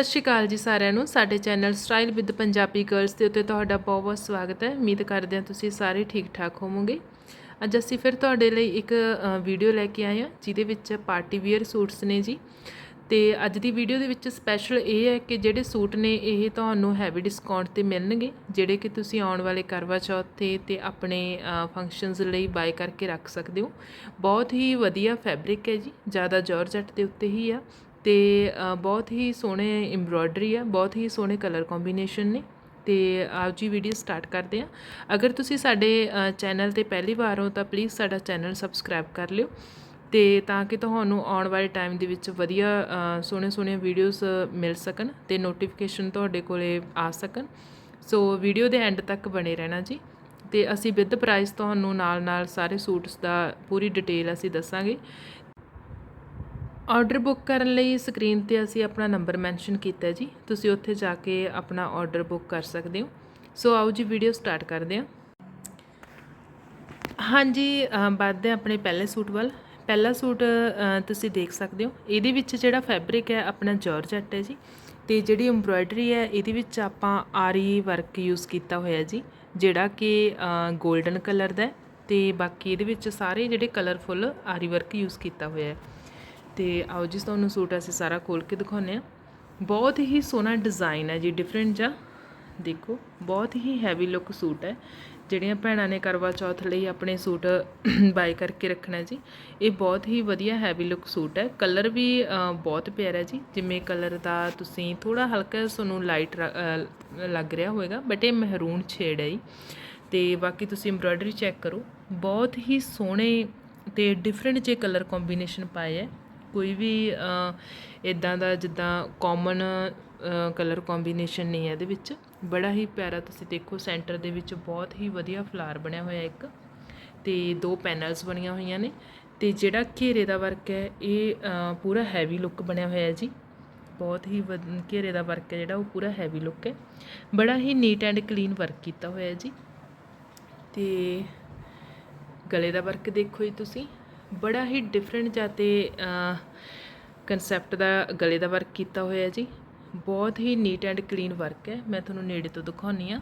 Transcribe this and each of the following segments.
ਸਤਿ ਸ਼੍ਰੀ ਅਕਾਲ ਜੀ ਸਾਰਿਆਂ ਨੂੰ। ਸਾਡੇ channel style with Punjabi girls ਦੇ ਉੱਤੇ ਤੁਹਾਡਾ ਬਹੁਤ ਬਹੁਤ ਸਵਾਗਤ ਹੈ। ਉਮੀਦ ਕਰਦੇ ਹਾਂ ਤੁਸੀਂ ਸਾਰੇ ਠੀਕ ਠਾਕ ਹੋਵੋਗੇ। ਅੱਜ ਅਸੀਂ ਫਿਰ ਤੁਹਾਡੇ ਲਈ ਇੱਕ ਵੀਡੀਓ ਲੈ ਕੇ ਆਏ ਹਾਂ, ਜਿਹਦੇ ਵਿੱਚ ਪਾਰਟੀ ਵੇਅਰ ਸੂਟਸ ਨੇ ਜੀ। ਤੇ ਅੱਜ ਦੀ ਵੀਡੀਓ ਦੇ ਵਿੱਚ ਸਪੈਸ਼ਲ ਇਹ ਹੈ ਕਿ ਜਿਹੜੇ ਸੂਟ ਨੇ, ਇਹ ਤੁਹਾਨੂੰ ਹੈਵੀ ਡਿਸਕਾਊਂਟ ਤੇ ਮਿਲਣਗੇ, ਜਿਹੜੇ ਕਿ ਤੁਸੀਂ ਆਉਣ ਵਾਲੇ ਕਰਵਾ ਚੌਥ ਤੇ ਤੇ ਆਪਣੇ ਫੰਕਸ਼ਨਸ ਲਈ ਬਾਈ ਕਰਕੇ ਰੱਖ ਸਕਦੇ ਹੋ। ਬਹੁਤ ਹੀ ਵਧੀਆ ਫੈਬਰਿਕ ਹੈ ਜੀ, ਜ਼ਿਆਦਾ ਜਾਰਜਟ ਦੇ ਉੱਤੇ ਹੀ ਆ। ਅਤੇ ਬਹੁਤ ਹੀ ਸੋਹਣੇ ਇੰਬਰੋਇਡਰੀ ਆ, ਬਹੁਤ ਹੀ ਸੋਹਣੇ ਕਲਰ ਕੋਂਬੀਨੇਸ਼ਨ ਨੇ ਅਤੇ ਆਓ ਜੀ ਵੀਡੀਓ ਸਟਾਰਟ ਕਰਦੇ ਹਾਂ। ਅਗਰ ਤੁਸੀਂ ਸਾਡੇ ਚੈਨਲ ਤੇ ਪਹਿਲੀ ਵਾਰ ਹੋ ਤਾਂ ਪਲੀਜ਼ ਸਾਡਾ ਚੈਨਲ ਸਬਸਕ੍ਰਾਈਬ ਕਰ ਲਿਓ ਤੇ ਤਾਂ ਕਿ ਤੁਹਾਨੂੰ ਆਉਣ ਵਾਲੇ ਟਾਈਮ ਦੇ ਵਿੱਚ ਵਧੀਆ ਸੋਹਣੇ ਸੋਹਣੇ ਵੀਡੀਓਜ਼ ਮਿਲ ਸਕਣ ਤੇ ਨੋਟੀਫਿਕੇਸ਼ਨ ਤੁਹਾਡੇ ਕੋਲੇ ਆ ਸਕਣ। ਸੋ ਵੀਡੀਓ ਦੇ ਐਂਡ ਤੱਕ ਬਣੇ ਰਹਿਣਾ ਜੀ ਤੇ ਅਸੀਂ ਵਿਦ ਪ੍ਰਾਈਸ ਤੁਹਾਨੂੰ ਨਾਲ ਨਾਲ ਸਾਰੇ ਸੂਟਸ ਦਾ ਪੂਰੀ ਡਿਟੇਲ ਅਸੀਂ ਦੱਸਾਂਗੇ। ਆਰਡਰ ਬੁੱਕ ਕਰਨ ਲਈ ਸਕਰੀਨ ਤੇ ਅਸੀਂ ਆਪਣਾ ਨੰਬਰ ਮੈਂਸ਼ਨ ਕੀਤਾ ਜੀ। ਤੁਸੀਂ ਉੱਥੇ ਜਾ ਕੇ ਆਪਣਾ ਆਰਡਰ ਬੁੱਕ ਕਰ ਸਕਦੇ ਹੋ। ਸੋ ਆਓ ਜੀ, ਵੀਡੀਓ ਸਟਾਰਟ ਕਰਦੇ ਹਾਂ। ਹਾਂਜੀ ਵੱਧਦੇ ਹਾਂ ਆਪਣੇ ਪਹਿਲੇ ਸੂਟ ਵੱਲ। ਪਹਿਲਾ ਸੂਟ ਤੁਸੀਂ ਦੇਖ ਸਕਦੇ ਹੋ। ਇਹਦੇ ਵਿੱਚ ਜਿਹੜਾ ਫੈਬਰਿਕ ਹੈ, ਆਪਣਾ ਜਾਰਜਟ ਹੈ ਜੀ। ਤੇ ਜਿਹੜੀ ਐਮਬ੍ਰੋਇਡਰੀ ਹੈ, ਇਹਦੇ ਵਿੱਚ ਆਪਾਂ ਆਰੀ ਵਰਕ ਯੂਜ਼ ਕੀਤਾ ਹੋਇਆ ਜੀ, ਜਿਹੜਾ ਕਿ 골ਡਨ ਕਲਰ ਦਾ ਹੈ। ਤੇ ਬਾਕੀ ਇਹਦੇ ਵਿੱਚ ਸਾਰੇ ਜਿਹੜੇ ਕਲਰਫੁੱਲ ਆਰੀ ਵਰਕ ਯੂਜ਼ ਕੀਤਾ ਹੋਇਆ ਹੈ। ਤੇ ਆਓ ਜੀ ਤੁਹਾਨੂੰ ਸੂਟ ਅਸੀਂ ਸਾਰਾ ਖੋਲ ਕੇ ਦਿਖਾਉਂਦੇ ਆ ਬਹੁਤ ਹੀ ਸੋਹਣਾ ਡਿਜ਼ਾਈਨ ਹੈ ਜੀ ਡਿਫਰੈਂਟ ਜਾਂ ਦੇਖੋ, ਬਹੁਤ ਹੀ ਹੈਵੀ ਲੁੱਕ ਸੂਟ ਹੈ। ਜਿਹੜੀਆਂ ਭੈਣਾਂ ਨੇ ਕਰਵਾ ਚੌਥ ਲਈ ਆਪਣੇ ਸੂਟ ਬਾਈ ਕਰਕੇ ਰੱਖਣਾ ਜੀ, ਇਹ ਬਹੁਤ ਹੀ ਵਧੀਆ ਹੈਵੀ ਲੁੱਕ ਸੂਟ ਹੈ। ਕਲਰ ਵੀ ਬਹੁਤ ਪਿਆਰਾ ਜੀ। ਜਿਵੇਂ ਕਲਰ ਦਾ ਤੁਸੀਂ ਥੋੜਾ ਹਲਕਾ ਤੁਹਾਨੂੰ ਲਾਈਟ ਲੱਗ ਰਿਹਾ ਹੋਵੇਗਾ ਬਟ ਇਹ ਮਹਿਰੂਨ ਛੇੜ ਹੈ ਜੀ। ਤੇ ਬਾਕੀ ਤੁਸੀਂ ਐਮਬ੍ਰੋਇਡਰੀ ਚੈੱਕ ਕਰੋ। ਬਹੁਤ ਹੀ ਸੋਹਣੇ ਤੇ ਡਿਫਰੈਂਟ ਜੇ ਕਲਰ ਕੰਬੀਨੇਸ਼ਨ ਪਾਏ ਹੈ। ਕੋਈ ਵੀ ਇਦਾਂ ਦਾ ਜਿੱਦਾਂ ਕਾਮਨ ਕਲਰ ਕੰਬੀਨੇਸ਼ਨ ਨਹੀਂ ਹੈ ਇਹਦੇ ਵਿੱਚ। ਬੜਾ ਹੀ ਪਿਆਰਾ ਤੁਸੀਂ ਦੇਖੋ ਸੈਂਟਰ ਦੇ ਵਿੱਚ ਬਹੁਤ ਹੀ ਵਧੀਆ ਫਲਾਰ ਬਣਿਆ ਹੋਇਆ ਇੱਕ। ਤੇ ਦੋ ਪੈਨਲਸ ਬਣੀਆਂ ਹੋਈਆਂ ਨੇ। ਤੇ ਜਿਹੜਾ ਘੇਰੇ ਦਾ ਵਰਕ ਹੈ, ਇਹ ਪੂਰਾ ਹੈਵੀ ਲੁੱਕ ਬਣਿਆ ਹੋਇਆ ਹੈ ਜੀ। ਬਹੁਤ ਹੀ ਵਧ- ਘੇਰੇ ਦਾ ਵਰਕ ਹੈ ਜਿਹੜਾ, ਉਹ ਪੂਰਾ ਹੈਵੀ ਲੁੱਕ ਹੈ। ਬੜਾ ਹੀ ਨੀਟ ਐਂਡ ਕਲੀਨ ਵਰਕ ਕੀਤਾ ਹੋਇਆ ਹੈ ਜੀ। ਤੇ ਗਲੇ ਦਾ ਵਰਕ ਦੇਖੋ ਜੀ ਤੁਸੀਂ। ਬੜਾ ਹੀ ਡਿਫਰੈਂਟ ਜਾਤੇ ਕਨਸੈਪਟ ਦਾ ਗਲੇ ਦਾ ਵਰਕ ਕੀਤਾ ਹੋਇਆ ਜੀ। ਬਹੁਤ ਹੀ ਨੀਟ ਐਂਡ ਕਲੀਨ ਵਰਕ ਹੈ। ਮੈਂ ਤੁਹਾਨੂੰ ਨੇੜੇ ਤੋਂ ਦਿਖਾਉਣੀ ਆ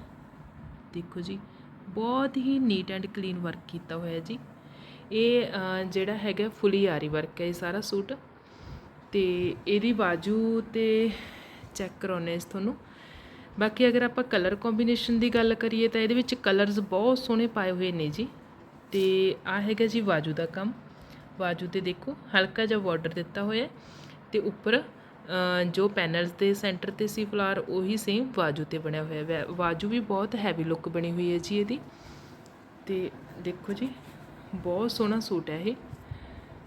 ਦੇਖੋ ਜੀ, ਬਹੁਤ ਹੀ ਨੀਟ ਐਂਡ ਕਲੀਨ ਵਰਕ ਕੀਤਾ ਹੋਇਆ ਜੀ। ਇਹ ਜਿਹੜਾ ਹੈਗਾ ਫੁੱਲੀ ਆਰੀ ਵਰਕ ਹੈ ਇਹ ਸਾਰਾ ਸੂਟ। ਤੇ ਇਹਦੀ ਬਾਜੂ ਤੇ ਚੈੱਕ ਕਰਾਉਨੇ ਇਸ ਤੁਹਾਨੂੰ। ਬਾਕੀ ਅਗਰ ਆਪਾਂ ਕਲਰ ਕੰਬੀਨੇਸ਼ਨ ਦੀ ਗੱਲ ਕਰੀਏ ਤਾਂ ਇਹਦੇ ਵਿੱਚ ਕਲਰਸ ਬਹੁਤ ਸੋਹਣੇ ਪਾਏ ਹੋਏ ਨੇ ਜੀ। ਤੇ ਆ ਹੈਗਾ ਜੀ ਬਾਜੂ ਦਾ ਕੰਮ। ਬਾਜੂ ਤੇ ਦੇਖੋ, ਹਲਕਾ ਜਿਹਾ ਬਾਰਡਰ ਦਿੱਤਾ ਹੋਇਆ ਹੈ ਤੇ ਉੱਪਰ ਜੋ ਪੈਨਲਸ ਦੇ ਸੈਂਟਰ ਤੇ ਸੀ ਫਲਾਰ ਉਹੀ ਸੇਮ ਬਾਜੂ ਤੇ ਬਣਿਆ ਹੋਇਆ ਹੈ ਬਾਜੂ ਵੀ ਬਹੁਤ ਹੈਵੀ ਲੁੱਕ ਬਣੀ ਹੋਈ ਹੈ ਜੀ ਇਹਦੀ। ਤੇ ਦੇਖੋ ਜੀ, ਬਹੁਤ ਸੋਹਣਾ ਸੂਟ ਹੈ ਇਹ।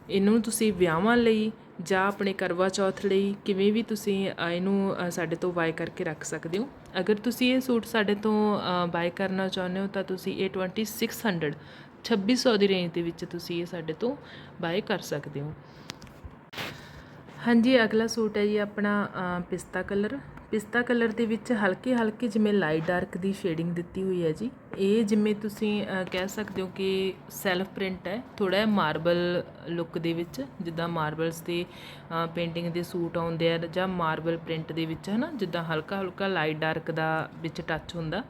ਇਹਨੂੰ ਤੁਸੀਂ ਵਿਆਹਾਂ ਲਈ ਜਾਂ ਆਪਣੇ ਕਰਵਾ ਚੌਥ ਲਈ ਕਿਵੇਂ ਵੀ ਤੁਸੀਂ ਇਹਨੂੰ ਸਾਡੇ ਤੋਂ ਬਾਏ ਕਰਕੇ ਰੱਖ ਸਕਦੇ ਹੋ। ਅਗਰ ਤੁਸੀਂ ਇਹ ਸੂਟ ਸਾਡੇ ਤੋਂ ਬਾਏ ਕਰਨਾ ਚਾਹੁੰਦੇ ਹੋ ਤਾਂ ਤੁਸੀਂ ਇਹ 2600 2600 ਦੀ ਰੇਂਜ ਦੇ ਵਿੱਚ ਤੁਸੀਂ ਇਹ ਸਾਡੇ ਤੋਂ ਬਾਏ ਕਰ ਸਕਦੇ ਹੋ। ਹਾਂਜੀ, ਅਗਲਾ ਸੂਟ ਹੈ ਜੀ ਆਪਣਾ ਪਿਸਤਾ ਕਲਰ। ਪਿਸਤਾ ਕਲਰ ਦੇ ਵਿੱਚ ਹਲਕੇ ਹਲਕੇ ਜਿਵੇਂ ਲਾਈਟ ਡਾਰਕ ਦੀ ਸ਼ੇਡਿੰਗ ਦਿੱਤੀ ਹੋਈ ਹੈ ਜੀ। ਇਹ ਜਿਵੇਂ ਤੁਸੀਂ ਕਹਿ ਸਕਦੇ ਹੋ ਕਿ ਸੈਲਫ ਪ੍ਰਿੰਟ ਹੈ ਥੋੜਾ ਜਿਹਾ ਮਾਰਬਲ ਲੁੱਕ ਦੇ ਵਿੱਚ, ਜਿੱਦਾਂ ਮਾਰਬਲਸ ਦੇ ਪੇਂਟਿੰਗ ਦੇ ਸੂਟ ਆਉਂਦੇ ਆ ਜਾਂ ਮਾਰਬਲ ਪ੍ਰਿੰਟ ਦੇ ਵਿੱਚ, ਹਨਾ, ਜਿੱਦਾਂ ਹਲਕਾ ਹਲਕਾ ਲਾਈਟ ਡਾਰਕ ਦਾ ਵਿੱਚ ਟੱਚ ਹੁੰਦਾ।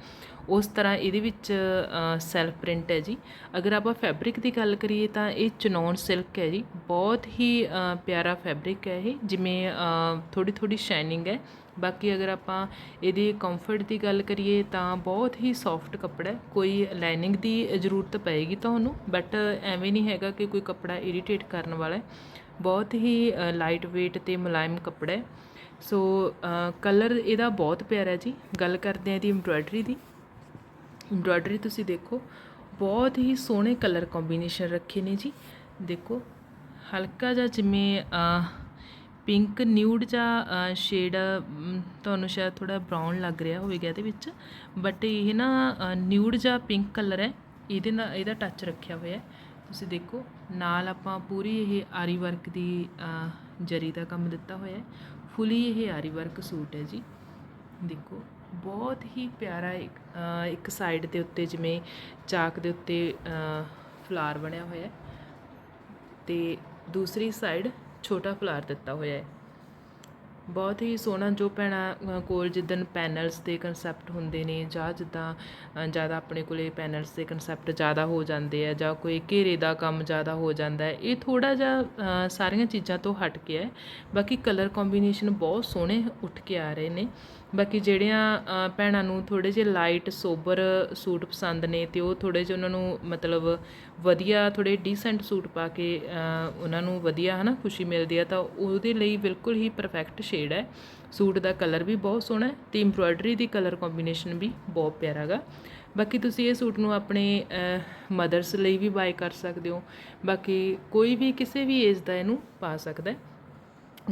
ਉਸ ਤਰ੍ਹਾਂ ਇਹਦੇ ਵਿੱਚ ਸੈਲਫ ਪ੍ਰਿੰਟ ਹੈ ਜੀ। ਅਗਰ ਆਪਾਂ ਫੈਬਰਿਕ ਦੀ ਗੱਲ ਕਰੀਏ ਤਾਂ ਇਹ ਚਨੌਨ ਸਿਲਕ ਹੈ ਜੀ। ਬਹੁਤ ਹੀ ਪਿਆਰਾ ਫੈਬਰਿਕ ਹੈ ਇਹ, ਜਿਵੇਂ ਥੋੜੀ ਥੋੜੀ ਸ਼ਾਈਨਿੰਗ ਹੈ। ਬਾਕੀ ਅਗਰ ਆਪਾਂ ਇਹਦੀ ਕੰਫਰਟ ਦੀ ਗੱਲ ਕਰੀਏ ਤਾਂ ਬਹੁਤ ਹੀ ਸੌਫਟ ਕੱਪੜਾ ਕੋਈ ਲਾਈਨਿੰਗ ਦੀ ਜ਼ਰੂਰਤ ਪਏਗੀ ਤੁਹਾਨੂੰ ਬਟ ਐਵੇਂ ਨਹੀਂ ਹੈਗਾ ਕਿ ਕੋਈ ਕੱਪੜਾ ਇਰੀਟੇਟ ਕਰਨ ਵਾਲਾ ਹੈ। ਬਹੁਤ ਹੀ ਲਾਈਟ weight ਤੇ ਮੁਲਾਇਮ ਕੱਪੜਾ ਹੈ। ਸੋ ਕਲਰ ਇਹਦਾ ਬਹੁਤ ਪਿਆਰਾ ਜੀ। ਗੱਲ ਕਰਦੇ ਹਾਂ ਇਹਦੀ ਐਮਬ੍ਰੋਇਡਰੀ ਦੀ। ਐਮਬ੍ਰੋਇਡਰੀ ਤੁਸੀਂ ਦੇਖੋ, ਬਹੁਤ ਹੀ ਸੋਹਣੇ ਕਲਰ ਕੰਬੀਨੇਸ਼ਨ ਰੱਖੇ ਨੇ ਜੀ। ਦੇਖੋ, ਹਲਕਾ ਜਿਹਾ ਜਿਵੇਂ ਪਿੰਕ ਨਿਊਡ ਜਾਂ ਸ਼ੇਡ ਤੁਹਾਨੂੰ ਸ਼ਾਇਦ ਥੋੜਾ ਬਰਾਊਨ ਲੱਗ ਰਿਹਾ ਹੋਵੇਗਾ ਇਹਦੇ ਵਿੱਚ ਬਟ ਇਹ ਨਾ ਨਿਊਡ ਜਾਂ ਪਿੰਕ ਕਲਰ ਹੈ, ਇਹਦੇ ਨਾਲ, ਇਹਦਾ ਟੱਚ ਰੱਖਿਆ ਹੋਇਆ ਹੈ। ਤੁਸੀਂ ਦੇਖੋ, ਨਾਲ ਆਪਾਂ ਪੂਰੀ ਇਹ ਆਰੀ ਵਰਕ ਦੀ ਜਰੀ ਦਾ ਕੰਮ ਦਿੱਤਾ ਹੋਇਆ ਹੈ ਫੁੱਲੀ ਇਹ ਆਰੀ ਵਰਕ ਸੂਟ ਹੈ ਜੀ। ਦੇਖੋ, ਬਹੁਤ ਹੀ ਪਿਆਰਾ ਇੱਕ ਇੱਕ ਸਾਈਡ ਦੇ ਉੱਤੇ ਜਿਵੇਂ ਚਾਕ ਦੇ ਉੱਤੇ ਫਲਾਰ ਬਣਿਆ ਹੋਇਆ ਹੈ, ਤੇ ਦੂਸਰੀ ਸਾਈਡ ਛੋਟਾ ਫਲਾਰ ਦਿੱਤਾ ਹੋਇਆ ਹੈ। ਬਹੁਤ ਹੀ ਸੋਹਣਾ ਜੋ ਭੈਣਾ ਕੋਲ ਜਿੱਦਣ ਪੈਨਲਸ ਦੇ ਕਨਸੈਪਟ ਹੁੰਦੇ ਨੇ ਜਾਂ ਜਿੱਦਾਂ ਜ਼ਿਆਦਾ ਆਪਣੇ ਕੋਲੇ ਪੈਨਲਸ ਦੇ ਕਨਸੈਪਟ ਜ਼ਿਆਦਾ ਹੋ ਜਾਂਦੇ ਆ ਜਾਂ ਕੋਈ ਘੇਰੇ ਦਾ ਕੰਮ ਜ਼ਿਆਦਾ ਹੋ ਜਾਂਦਾ ਹੈ, ਇਹ ਥੋੜਾ ਜਿਹਾ ਸਾਰੀਆਂ ਚੀਜ਼ਾਂ ਤੋਂ ਹਟ ਕੇ ਹੈ। ਬਾਕੀ ਕਲਰ ਕੰਬੀਨੇਸ਼ਨ ਬਹੁਤ ਸੋਹਣੇ ਉੱਠ ਕੇ ਆ ਰਹੇ ਨੇ। ਬਾਕੀ ਜਿਹੜੀਆਂ ਭੈਣਾਂ ਨੂੰ ਥੋੜ੍ਹੇ ਜਿਹੇ ਲਾਈਟ ਸੋਬਰ ਸੂਟ ਪਸੰਦ ਨੇ ਅਤੇ ਉਹ ਥੋੜ੍ਹੇ ਜਿਹੇ ਉਹਨਾਂ ਨੂੰ ਮਤਲਬ ਵਧੀਆ, ਥੋੜ੍ਹੇ ਡੀਸੈਂਟ ਸੂਟ ਪਾ ਕੇ ਉਹਨਾਂ ਨੂੰ ਵਧੀਆ ਹੈ ਨਾ ਖੁਸ਼ੀ ਮਿਲਦੀ ਹੈ ਤਾਂ ਉਹਦੇ ਲਈ ਬਿਲਕੁਲ ਹੀ ਪਰਫੈਕਟ ਸ਼ੇਡ ਹੈ। ਸੂਟ ਦਾ ਕਲਰ ਵੀ ਬਹੁਤ ਸੋਹਣਾ ਹੈ ਤੇ ਐਮਬ੍ਰੋਇਡਰੀ ਦੀ ਕਲਰ ਕੰਬੀਨੇਸ਼ਨ ਵੀ ਬਹੁਤ ਪਿਆਰਾ ਹੈਗਾ ਬਾਕੀ ਤੁਸੀਂ ਇਹ ਸੂਟ ਨੂੰ ਆਪਣੇ ਮਦਰਸ ਲਈ ਵੀ ਬਾਈ ਕਰ ਸਕਦੇ ਹੋ। ਬਾਕੀ ਕੋਈ ਵੀ ਕਿਸੇ ਵੀ ਏਜ ਦਾ ਇਹਨੂੰ ਪਾ ਸਕਦਾ ਹੈ।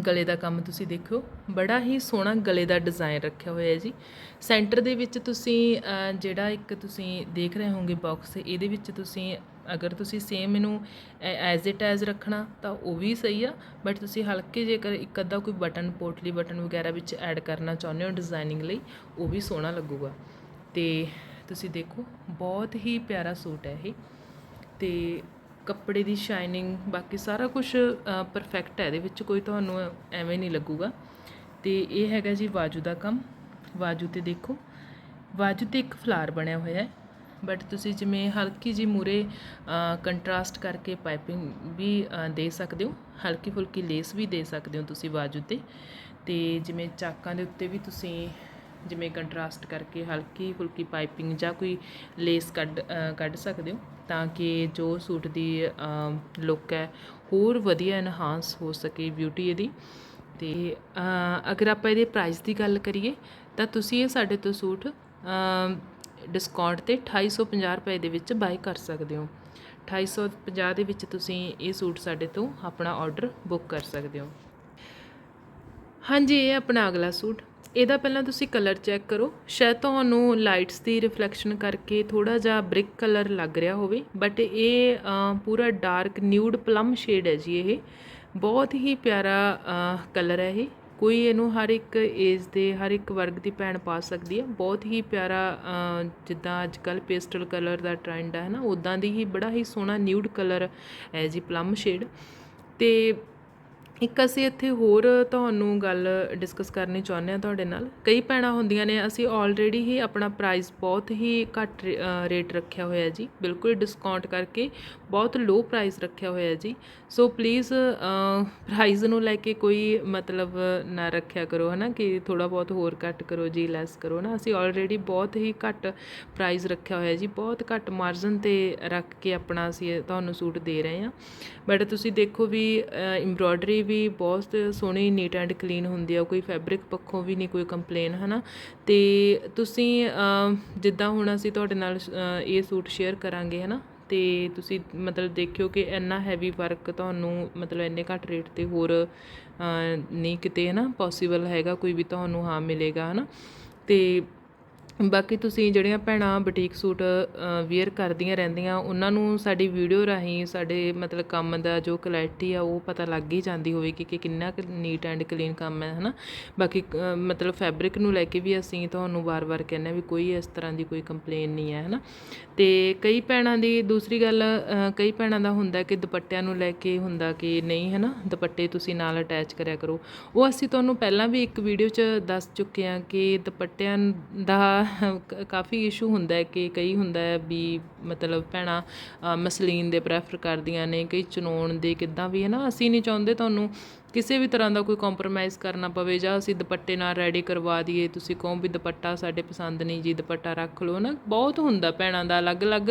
ਗਲੇ ਦਾ ਕੰਮ ਤੁਸੀਂ ਦੇਖਿਓ, ਬੜਾ ਹੀ ਸੋਹਣਾ ਗਲੇ ਦਾ ਡਿਜ਼ਾਈਨ ਰੱਖਿਆ ਹੋਇਆ ਹੈ ਜੀ। ਸੈਂਟਰ ਦੇ ਵਿੱਚ ਤੁਸੀਂ ਜਿਹੜਾ ਇੱਕ ਤੁਸੀਂ ਦੇਖ ਰਹੇ ਹੋਵੋਗੇ ਬਾਕਸ ਇਹਦੇ ਵਿੱਚ ਤੁਸੀਂ, ਅਗਰ ਤੁਸੀਂ ਸੇਮ ਇਹਨੂੰ ਐਜ਼ ਇਟ ਐਜ਼ ਰੱਖਣਾ, ਤਾਂ ਉਹ ਵੀ ਸਹੀ ਆ। ਬਟ ਤੁਸੀਂ ਹਲਕੇ ਜੇਕਰ ਇੱਕ ਅੱਧਾ ਕੋਈ ਬਟਨ ਪੋਟਲੀ ਬਟਨ ਵਗੈਰਾ ਵਿੱਚ ਐਡ ਕਰਨਾ ਚਾਹੁੰਦੇ ਹੋ ਡਿਜ਼ਾਈਨਿੰਗ ਲਈ, ਉਹ ਵੀ ਸੋਹਣਾ ਲੱਗੂਗਾ। ਤੇ ਤੁਸੀਂ ਦੇਖੋ, ਬਹੁਤ ਹੀ ਪਿਆਰਾ ਸੂਟ ਹੈ ਇਹ। ਤੇ ਕੱਪੜੇ ਦੀ ਸ਼ਾਈਨਿੰਗ ਬਾਕੀ ਸਾਰਾ ਕੁਝ ਪਰਫੈਕਟ ਹੈ। ਇਹਦੇ ਵਿੱਚ ਕੋਈ ਤੁਹਾਨੂੰ ਐਵੇਂ ਨਹੀਂ ਲੱਗੂਗਾ। ਤੇ ਇਹ ਹੈਗਾ ਜੀ ਬਾਜੂ ਦਾ ਕੰਮ। ਬਾਜੂ ਤੇ ਦੇਖੋ। ਬਾਜੂ ਤੇ ਇੱਕ ਫਲਾਰ ਬਣਿਆ ਹੋਇਆ ਹੈ। ਬਟ ਤੁਸੀਂ ਜਿਵੇਂ ਹਲਕੀ ਜੀ ਮੂਰੇ ਕੰਟਰਾਸਟ ਕਰਕੇ ਪਾਈਪਿੰਗ ਵੀ ਦੇ ਸਕਦੇ ਹੋ। ਹਲਕੀ ਫੁਲਕੀ ਲੇਸ ਵੀ ਦੇ ਸਕਦੇ ਹੋ ਤੁਸੀਂ ਬਾਜੂ ਤੇ। ਤੇ ਜਿਵੇਂ ਚਾਕਾਂ ਦੇ ਉੱਤੇ ਵੀ ਤੁਸੀਂ ਜਿਵੇਂ ਕੰਟਰਾਸਟ ਕਰਕੇ ਹਲਕੀ ਫੁਲਕੀ ਪਾਈਪਿੰਗ ਜਾਂ ਕੋਈ ਲੇਸ ਕੱਢ ਕੱਢ ਸਕਦੇ ਹੋ ਤਾਂ ਕਿ ਜੋ ਸੂਟ ਦੀ ਲੁੱਕ ਹੈ ਹੋਰ ਵਧੀਆ ਐਨਹਾਂਸ ਹੋ ਸਕੇ ਬਿਊਟੀ ਇਹਦੀ। ਤੇ ਅਗਰ ਆਪਾਂ ਇਹਦੇ ਪ੍ਰਾਈਸ ਦੀ ਗੱਲ ਕਰੀਏ ਤਾਂ ਤੁਸੀਂ ਇਹ ਸਾਡੇ ਤੋਂ ਸੂਟ ਡਿਸਕਾਊਂਟ ਤੇ 2850 ਰੁਪਏ ਦੇ ਵਿੱਚ ਬਾਈ ਕਰ ਸਕਦੇ ਹੋ। 2850 ਦੇ ਵਿੱਚ ਤੁਸੀਂ ਇਹ ਸੂਟ ਸਾਡੇ ਤੋਂ ਆਪਣਾ ਆਰਡਰ ਬੁੱਕ ਕਰ ਸਕਦੇ ਹੋ। ਹਾਂਜੀ, ਇਹ ਆਪਣਾ ਅਗਲਾ ਸੂਟ। ਇਹਦਾ ਪਹਿਲਾਂ ਤੁਸੀਂ ਕਲਰ ਚੈੱਕ ਕਰੋ। ਸ਼ਾਇਦ ਤੁਹਾਨੂੰ ਲਾਈਟਸ ਦੀ ਰਿਫਲੈਕਸ਼ਨ ਕਰਕੇ ਥੋੜਾ ਜਿਹਾ ਬ੍ਰਿਕ ਕਲਰ ਲੱਗ ਰਿਹਾ ਹੋਵੇ। ਬਟ ਇਹ ਪੂਰਾ ਡਾਰਕ ਨਿਊਡ ਪਲਮ ਸ਼ੇਡ ਹੈ ਜੀ ਇਹ। ਬਹੁਤ ਹੀ ਪਿਆਰਾ ਕਲਰ ਹੈ ਇਹ। ਕੋਈ ਇਹਨੂੰ ਹਰ ਇੱਕ ਏਜ ਦੇ, ਹਰ ਇੱਕ ਵਰਗ ਦੀ ਭੈਣ ਪਾ ਸਕਦੀ ਹੈ। ਬਹੁਤ ਹੀ ਪਿਆਰਾ ਜਿੱਦਾਂ ਅੱਜ ਕੱਲ ਪੇਸਟਲ ਕਲਰ ਦਾ ਟ੍ਰੈਂਡ ਹੈ ਨਾ ਉਦਾਂ ਦੀ ਹੀ ਬੜਾ ਹੀ ਸੋਹਣਾ ਨਿਊਡ ਕਲਰ ਹੈ ਜੀ ਪਲਮ ਸ਼ੇਡ ਤੇ ਇੱਕ ਅਸੀਂ ਇੱਥੇ ਹੋਰ ਤੁਹਾਨੂੰ ਗੱਲ ਡਿਸਕਸ ਕਰਨੀ ਚਾਹੁੰਦੇ ਹਾਂ ਤੁਹਾਡੇ ਨਾਲ। ਕਈ ਭੈਣਾਂ ਹੁੰਦੀਆਂ ਨੇ, ਅਸੀਂ ਆਲਰੇਡੀ ਹੀ ਆਪਣਾ ਪ੍ਰਾਈਸ ਬਹੁਤ ਹੀ ਘੱਟ ਰੇਟ ਰੱਖਿਆ ਹੋਇਆ ਜੀ। ਬਿਲਕੁਲ ਡਿਸਕਾਊਂਟ ਕਰਕੇ ਬਹੁਤ ਲੋ ਪ੍ਰਾਈਸ ਰੱਖਿਆ ਹੋਇਆ ਜੀ। ਸੋ ਪਲੀਜ਼ ਪ੍ਰਾਈਸ ਨੂੰ ਲੈ ਕੇ ਕੋਈ ਮਤਲਬ ਨਾ ਰੱਖਿਆ ਕਰੋ, ਹਨਾ, ਕਿ ਥੋੜਾ ਬਹੁਤ ਹੋਰ ਘੱਟ ਕਰੋ ਜੀ ਲੈਸ ਕਰੋ ਨਾ ਅਸੀਂ ਆਲਰੇਡੀ ਬਹੁਤ ਹੀ ਘੱਟ ਪ੍ਰਾਈਸ ਰੱਖਿਆ ਹੋਇਆ ਜੀ। ਬਹੁਤ ਘੱਟ ਮਾਰਜਨ ਤੇ ਰੱਖ ਕੇ ਆਪਣਾ ਅਸੀਂ ਤੁਹਾਨੂੰ ਸੂਟ ਦੇ ਰਹੇ ਹਾਂ। ਬਟ ਤੁਸੀਂ ਦੇਖੋ ਵੀ ਐਮਬ੍ਰੋਇਡਰੀ ਵੀ ਬਹੁਤ ਸੋਹਣੀ ਨੀਟ ਐਂਡ ਕਲੀਨ ਹੁੰਦੀ ਆ, ਕੋਈ ਫੈਬਰਿਕ ਪੱਖੋਂ ਵੀ ਨਹੀਂ ਕੋਈ ਕੰਪਲੇਨ ਹਨਾ? ਤੇ ਤੁਸੀਂ ਜਿੱਦਾਂ ਹੁਣ ਅਸੀਂ ਤੁਹਾਡੇ ਨਾਲ ਇਹ ਸੂਟ ਸ਼ੇਅਰ ਕਰਾਂਗੇ, ਹਨਾ? ਤੇ ਤੁਸੀਂ ਮਤਲਬ ਦੇਖਿਓ ਕਿ ਇੰਨਾ ਹੈਵੀ ਵਰਕ ਤੁਹਾਨੂੰ ਮਤਲਬ ਇੰਨੇ ਘੱਟ ਰੇਟ ਤੇ ਹੋਰ ਨਹੀਂ ਕਿਤੇ, ਹਨਾ ਪੋਸੀਬਲ ਹੈਗਾ, ਕੋਈ ਵੀ ਤੁਹਾਨੂੰ ਹਾਂ ਮਿਲੇਗਾ, ਹਨਾ? ਤੇ ਬਾਕੀ ਤੁਸੀਂ ਜਿਹੜੀਆਂ ਭੈਣਾਂ ਬੁਟੀਕ ਸੂਟ ਵੀਅਰ ਕਰਦੀਆਂ ਰਹਿੰਦੀਆਂ, ਉਹਨਾਂ ਨੂੰ ਸਾਡੀ ਵੀਡੀਓ ਰਾਹੀਂ, ਸਾਡੇ ਮਤਲਬ ਕੰਮ ਦਾ ਜੋ ਕੁਆਲਿਟੀ ਆ, ਉਹ ਪਤਾ ਲੱਗ ਹੀ ਜਾਂਦੀ ਹੋਵੇਗੀ ਕਿ ਕਿੰਨਾ ਕੁ ਨੀਟ ਐਂਡ ਕਲੀਨ ਕੰਮ ਹੈ, ਹਨਾ? ਬਾਕੀ ਮਤਲਬ ਫੈਬਰਿਕ ਨੂੰ ਲੈ ਕੇ ਵੀ ਅਸੀਂ ਤੁਹਾਨੂੰ ਵਾਰ-ਵਾਰ ਕਹਿੰਦੇ ਹਾਂ ਵੀ ਕੋਈ ਇਸ ਤਰ੍ਹਾਂ ਦੀ ਕੋਈ ਕੰਪਲੇਨ ਨਹੀਂ ਹੈ, ਹਨਾ? ਤੇ ਕਈ ਭੈਣਾਂ ਦੀ ਦੂਸਰੀ ਗੱਲ ਕਈ ਭੈਣਾਂ ਦਾ ਹੁੰਦਾ ਕਿ ਦੁਪੱਟਿਆਂ ਨੂੰ ਲੈ ਕੇ ਹੁੰਦਾ ਕਿ ਨਹੀਂ, ਹਨਾ? ਦੁਪੱਟੇ ਤੁਸੀਂ ਨਾਲ ਅਟੈਚ ਕਰਿਆ ਕਰੋ। ਉਹ ਅਸੀਂ ਤੁਹਾਨੂੰ ਪਹਿਲਾਂ ਵੀ ਇੱਕ ਵੀਡੀਓ 'ਚ ਦੱਸ ਚੁੱਕੇ ਹਾਂ ਕਿ ਦੁਪੱਟਿਆਂ ਦਾ ਕਾਫੀ ਇਸ਼ੂ ਹੁੰਦਾ ਕਿ ਕਈ ਹੁੰਦਾ ਵੀ ਮਤਲਬ ਭੈਣਾਂ ਮਸਲੀਨ ਦੇ ਪ੍ਰੈਫਰ ਕਰਦੀਆਂ ਨੇ, ਕਈ ਚਨੋਣ ਦੇ ਕਿੱਦਾਂ ਵੀ ਹੈ ਨਾ, ਅਸੀਂ ਨਹੀਂ ਚਾਹੁੰਦੇ ਤੁਹਾਨੂੰ ਕਿਸੇ ਵੀ ਤਰ੍ਹਾਂ ਦਾ ਕੋਈ ਕੰਪਰੋਮਾਈਜ਼ ਕਰਨਾ ਪਵੇ ਜਾਂ ਅਸੀਂ ਦੁਪੱਟੇ ਨਾਲ ਰੈਡੀ ਕਰਵਾ ਦਈਏ, ਤੁਸੀਂ ਕਹੋ ਵੀ ਦੁਪੱਟਾ ਸਾਡੇ ਪਸੰਦ ਨਹੀਂ ਜੀ, ਦੁਪੱਟਾ ਰੱਖ ਲਓ ਨਾ। ਬਹੁਤ ਹੁੰਦਾ ਭੈਣਾਂ ਦਾ ਅਲੱਗ-ਅਲੱਗ,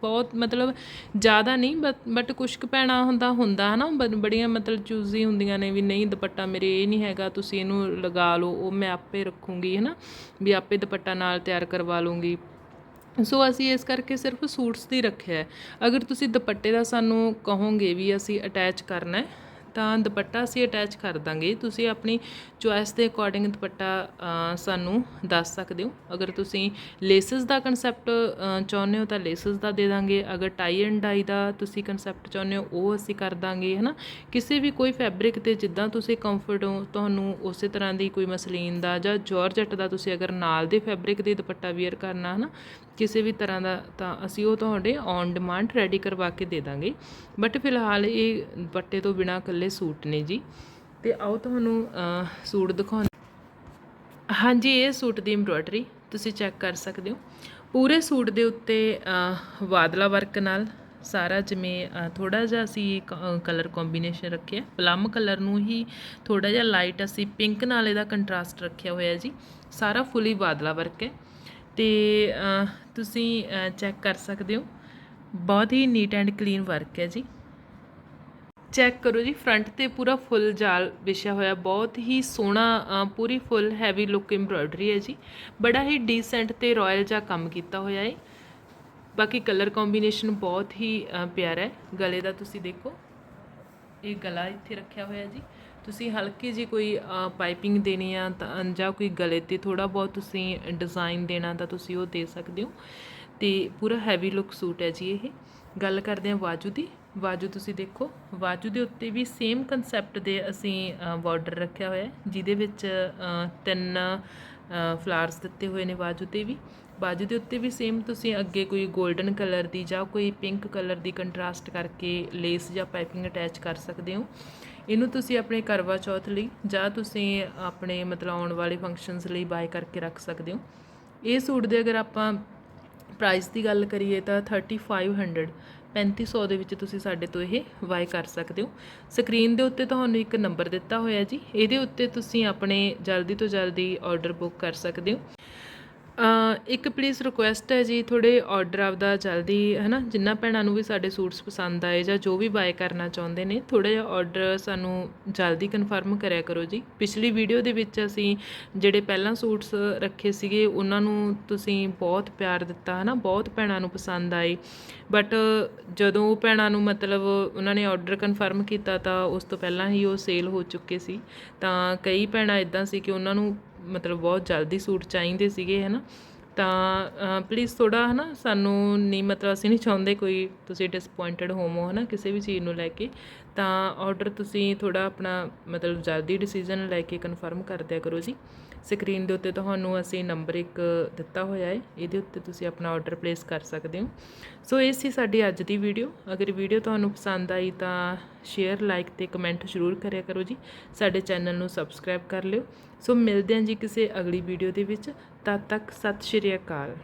ਬਹੁਤ ਮਤਲਬ ਜ਼ਿਆਦਾ ਨਹੀਂ ਬਟ ਕੁਝ ਕੁ ਭੈਣਾਂ ਹੁੰਦਾ ਹੁੰਦਾ ਹਨਾ। ਬ- ਬੜੀਆਂ ਮਤਲਬ ਚੂਜ਼ੀ ਹੁੰਦੀਆਂ ਨੇ ਵੀ ਨਹੀਂ, ਦੁਪੱਟਾ ਮੇਰੇ ਇਹ ਨਹੀਂ ਹੈਗਾ, ਤੁਸੀਂ ਇਹਨੂੰ ਲਗਾ ਲਓ, ਉਹ ਮੈਂ ਆਪੇ ਰੱਖੂੰਗੀ ਹਨਾ, ਵੀ ਆਪੇ ਦੁਪੱਟਾ ਨਾਲ ਤਿਆਰ ਕਰਵਾ ਲੂੰਗੀ। ਸੋ ਅਸੀਂ ਇਸ ਕਰਕੇ ਸਿਰਫ ਸੂਟਸ ਦੀ ਰੱਖਿਆ ਹੈ। ਅਗਰ ਤੁਸੀਂ ਦੁਪੱਟੇ ਦਾ ਸਾਨੂੰ ਕਹੋਗੇ ਵੀ ਅਸੀਂ ਅਟੈਚ ਕਰਨਾ ਹੈ ਤਾਂ ਦੁਪੱਟਾ ਅਸੀਂ ਅਟੈਚ ਕਰ ਦਾਂਗੇ। ਤੁਸੀਂ ਆਪਣੀ ਚੁਆਇਸ ਦੇ ਅਕੋਰਡਿੰਗ ਦੁਪੱਟਾ ਸਾਨੂੰ ਦੱਸ ਸਕਦੇ ਹੋ। ਅਗਰ ਤੁਸੀਂ ਲੇਸਸ ਦਾ ਕਨਸੈਪਟ ਚਾਹੁੰਦੇ ਹੋ ਤਾਂ ਲੇਸਸ ਦਾ ਦੇ ਦਾਂਗੇ। ਅਗਰ ਟਾਈ ਐਂਡ ਡਾਈ ਦਾ ਤੁਸੀਂ ਕਨਸੈਪਟ ਚਾਹੁੰਦੇ ਹੋ, ਉਹ ਅਸੀਂ ਕਰ ਦਾਂਗੇ, ਹਨਾ? ਕਿਸੇ ਵੀ ਕੋਈ ਫੈਬਰਿਕ ਤੇ ਜਿੱਦਾਂ ਤੁਸੀਂ ਕੰਫਰਟ ਹੋ, ਤੁਹਾਨੂੰ ਉਸੇ ਤਰ੍ਹਾਂ ਦੀ ਕੋਈ ਮਸਲੀਨ ਦਾ ਜਾਂ ਜਾਰਜਟ ਦਾ ਤੁਸੀਂ ਅਗਰ ਨਾਲ ਦੇ ਫੈਬਰਿਕ ਦੇ ਦੁਪੱਟਾ ਵੇਅਰ ਕਰਨਾ, ਹਨਾ? ਕਿਸੇ ਵੀ ਤਰ੍ਹਾਂ ਦਾ ਤਾਂ ਅਸੀਂ ਉਹ ਤੁਹਾਡੇ ਔਨ ਡਿਮਾਂਡ ਰੈਡੀ ਕਰਵਾ ਕੇ ਦੇ ਦਾਂਗੇ। ਬਟ ਫਿਲਹਾਲ ਇਹ ਦੁਪੱਟੇ ਤੋਂ ਬਿਨਾ ਇਕੱਲੇ ਸੂਟ ਨੇ ਜੀ। ਤੇ ਆਓ ਤੁਹਾਨੂੰ ਸੂਟ ਦਿਖਾਉਂ ਹਾਂਜੀ ਇਹ ਸੂਟ ਦੀ ਐਮਬ੍ਰੋਇਡਰੀ ਤੁਸੀਂ ਚੈੱਕ ਕਰ ਸਕਦੇ ਹੋ। ਪੂਰੇ ਸੂਟ ਦੇ ਉੱਤੇ ਅ, ਵਾਦਲਾ ਵਰਕ ਨਾਲ ਸਾਰਾ ਜਿਵੇਂ ਥੋੜਾ ਜਿਹਾ ਅਸੀਂ ਕਲਰ ਕੰਬੀਨੇਸ਼ਨ ਰੱਖਿਆ। ਪਲਮ ਕਲਰ ਨੂੰ ਹੀ ਥੋੜਾ ਜਿਹਾ ਲਾਈਟ ਅਸੀਂ ਪਿੰਕ ਨਾਲ ਇਹਦਾ ਕੰਟਰਾਸਟ ਰੱਖਿਆ ਹੋਇਆ ਜੀ। ਸਾਰਾ ਫੁੱਲੀ ਬਾਦਲਾ ਵਰਕ ਹੈ। ਤੇ ਤੁਸੀਂ ਚੈੱਕ ਕਰ ਸਕਦੇ ਹੋ। ਬਹੁਤ ਹੀ ਨੀਟ ਐਂਡ ਕਲੀਨ ਵਰਕ ਹੈ ਜੀ। ਚੈੱਕ ਕਰੋ ਜੀ ਫਰੰਟ ਤੇ ਪੂਰਾ ਫੁੱਲ ਜਾਲ ਵਿਛਿਆ ਹੋਇਆ, ਬਹੁਤ ਹੀ ਸੋਹਣਾ ਪੂਰੀ ਫੁੱਲ ਹੈਵੀ ਲੁੱਕ ਐਮਬ੍ਰੋਇਡਰੀ ਹੈ ਜੀ। ਬੜਾ ਹੀ ਡੀਸੈਂਟ ਤੇ ਰਾਇਲ ਜਿਹਾ ਕੰਮ ਕੀਤਾ ਹੋਇਆ ਹੈ ਬਾਕੀ ਕਲਰ ਕੰਬੀਨੇਸ਼ਨ ਬਹੁਤ ਹੀ ਪਿਆਰਾ ਹੈ। ਗਲੇ ਦਾ ਤੁਸੀਂ ਦੇਖੋ। ਇਹ ਗਲਾ ਇੱਥੇ ਰੱਖਿਆ ਹੋਇਆ ਜੀ। ਤੁਸੀਂ ਹਲਕੀ ਜੀ ਕੋਈ ਪਾਈਪਿੰਗ ਦੇਣੀ ਆ ਤਾਂ, ਜਾਂ ਕੋਈ ਗਲੇ ਤੇ ਥੋੜਾ ਬਹੁਤ ਤੁਸੀਂ ਡਿਜ਼ਾਈਨ ਦੇਣਾ ਤਾਂ ਤੁਸੀਂ ਉਹ ਦੇ ਸਕਦੇ ਹੋ। ਤੇ ਪੂਰਾ ਹੈਵੀ ਲੁੱਕ ਸੂਟ ਹੈ ਜੀ ਇਹ। ਗੱਲ ਕਰਦੇ ਹਾਂ ਬਾਜੂ ਦੀ। ਬਾਜੂ ਤੁਸੀਂ ਦੇਖੋ ਬਾਜੂ ਦੇ ਉੱਤੇ ਵੀ ਸੇਮ ਕਨਸੈਪਟ ਦੇ ਅਸੀਂ ਬਾਰਡਰ ਰੱਖਿਆ ਹੋਇਆ ਹੈ, ਜਿਹਦੇ ਵਿੱਚ ਤਿੰਨ ਫਲਾਰਸ ਦਿੱਤੇ ਹੋਏ ਨੇ ਬਾਜੂ ਤੇ ਵੀ। ਬਾਜੂ ਦੇ ਉੱਤੇ ਵੀ ਸੇਮ ਤੁਸੀਂ ਅੱਗੇ ਕੋਈ 골ਡਨ ਕਲਰ ਦੀ ਜਾਂ ਕੋਈ ਪਿੰਕ ਕਲਰ ਦੀ ਕੰਟਰਾਸਟ ਕਰਕੇ ਲੇਸ ਜਾਂ ਪਾਈਪਿੰਗ ਅਟੈਚ ਕਰ ਸਕਦੇ ਹੋ। ਇਹਨੂੰ ਤੁਸੀਂ ਆਪਣੇ ਕਰਵਾ ਚੌਥ ਲਈ ਜਾਂ ਤੁਸੀਂ ਆਪਣੇ ਮਤਲਬ ਆਉਣ ਵਾਲੇ ਫੰਕਸ਼ਨਸ ਲਈ ਬਾਏ ਕਰਕੇ ਰੱਖ ਸਕਦੇ ਹੋ। ਇਹ ਸੂਟ ਦੇ ਅਗਰ ਆਪਾਂ ਪ੍ਰਾਈਸ ਦੀ ਗੱਲ ਕਰੀਏ ਤਾਂ 3500 3500 ਦੇ ਵਿੱਚ ਤੁਸੀਂ ਸਾਡੇ ਤੋਂ ਇਹ ਬਾਏ ਕਰ ਸਕਦੇ ਹੋ। ਸਕਰੀਨ ਦੇ ਉੱਤੇ ਤੁਹਾਨੂੰ ਇੱਕ ਨੰਬਰ ਦਿੱਤਾ ਹੋਇਆ ਜੀ। ਇਹਦੇ ਉੱਤੇ ਤੁਸੀਂ ਆਪਣੇ ਜਲਦੀ ਤੋਂ ਜਲਦੀ ਆਰਡਰ ਬੁੱਕ ਕਰ ਸਕਦੇ ਹੋ। ਇੱਕ ਪਲੀਜ਼ ਰਿਕੁਐਸਟ ਹੈ ਜੀ ਥੋੜੇ ਆਰਡਰ ਆਪਦਾ ਜਲਦੀ ਹੈ ਨਾ ਜਿੰਨਾ ਭੈਣਾਂ ਨੂੰ ਵੀ ਸਾਡੇ ਸੂਟਸ ਪਸੰਦ ਆਏ ਜਾਂ ਜੋ ਵੀ ਬਾਏ ਕਰਨਾ ਚਾਹੁੰਦੇ ਨੇ ਥੋੜਾ ਜਿਹਾ ਆਰਡਰ ਸਾਨੂੰ ਜਲਦੀ ਕਨਫਰਮ ਕਰਿਆ ਕਰੋ ਜੀ। ਪਿਛਲੀ ਵੀਡੀਓ ਦੇ ਵਿੱਚ ਅਸੀਂ ਜਿਹੜੇ ਪਹਿਲਾਂ ਸੂਟਸ ਰੱਖੇ ਸੀਗੇ, ਉਹਨਾਂ ਨੂੰ ਤੁਸੀਂ ਬਹੁਤ ਪਿਆਰ ਦਿੱਤਾ ਹੈ ਨਾ ਬਹੁਤ ਭੈਣਾਂ ਨੂੰ ਪਸੰਦ ਆਏ ਬਟ ਜਦੋਂ ਉਹ ਭੈਣਾਂ ਨੂੰ ਮਤਲਬ ਉਹਨਾਂ ਨੇ ਆਰਡਰ ਕਨਫਰਮ ਕੀਤਾ ਤਾਂ ਉਸ ਤੋਂ ਪਹਿਲਾਂ ਹੀ ਉਹ ਸੇਲ ਹੋ ਚੁੱਕੇ ਸੀ। ਤਾਂ ਕਈ ਭੈਣਾਂ ਇਦਾਂ ਸੀ ਕਿ ਉਹਨਾਂ ਨੂੰ ਮਤਲਬ ਬਹੁਤ ਜਲਦੀ ਸੂਟ ਚਾਹੀਦੇ ਸੀਗੇ ਹੈ ਨਾ ਤਾਂ ਪਲੀਜ਼ ਥੋੜਾ ਹੈ ਨਾ ਸਾਨੂੰ ਨਹੀਂ ਮਤਲਬ ਅਸੀਂ ਨਹੀਂ ਚਾਹੁੰਦੇ ਕੋਈ ਤੁਸੀਂ ਡਿਸਪਾਇੰਟਡ ਹੋਵੋ ਹੈ ਨਾ ਕਿਸੇ ਵੀ ਚੀਜ਼ ਨੂੰ ਲੈ ਕੇ। ਤਾਂ ਔਡਰ ਤੁਸੀਂ ਥੋੜ੍ਹਾ ਆਪਣਾ ਮਤਲਬ ਜਲਦੀ ਡਿਸੀਜਨ ਲੈ ਕੇ ਕਨਫਰਮ ਕਰ ਦਿਆ ਕਰੋ ਜੀ। ਸਕਰੀਨ ਦੇ ਉੱਤੇ ਤੁਹਾਨੂੰ ਅਸੀਂ ਨੰਬਰ ਇੱਕ ਦਿੱਤਾ ਹੋਇਆ ਹੈ। ਇਹਦੇ ਉੱਤੇ ਤੁਸੀਂ ਆਪਣਾ ਔਡਰ ਪਲੇਸ ਕਰ ਸਕਦੇ ਹੋ। ਸੋ ਇਹ ਸੀ ਸਾਡੀ ਅੱਜ ਦੀ ਵੀਡੀਓ ਅਗਰ ਵੀਡੀਓ ਤੁਹਾਨੂੰ ਪਸੰਦ ਆਈ ਤਾਂ ਸ਼ੇਅਰ ਲਾਈਕ ਤੇ ਕਮੈਂਟ ਜ਼ਰੂਰ ਕਰਿਆ ਕਰੋ ਜੀ। ਸਾਡੇ ਚੈਨਲ ਨੂੰ ਸਬਸਕ੍ਰਾਈਬ ਕਰ ਲਿਓ। ਸੋ ਮਿਲਦੇ ਹਾਂ ਜੀ ਕਿਸੇ ਅਗਲੀ ਵੀਡੀਓ ਦੇ ਵਿੱਚ। ਤਦ ਤੱਕ ਸਤਿ ਸ਼੍ਰੀ ਅਕਾਲ।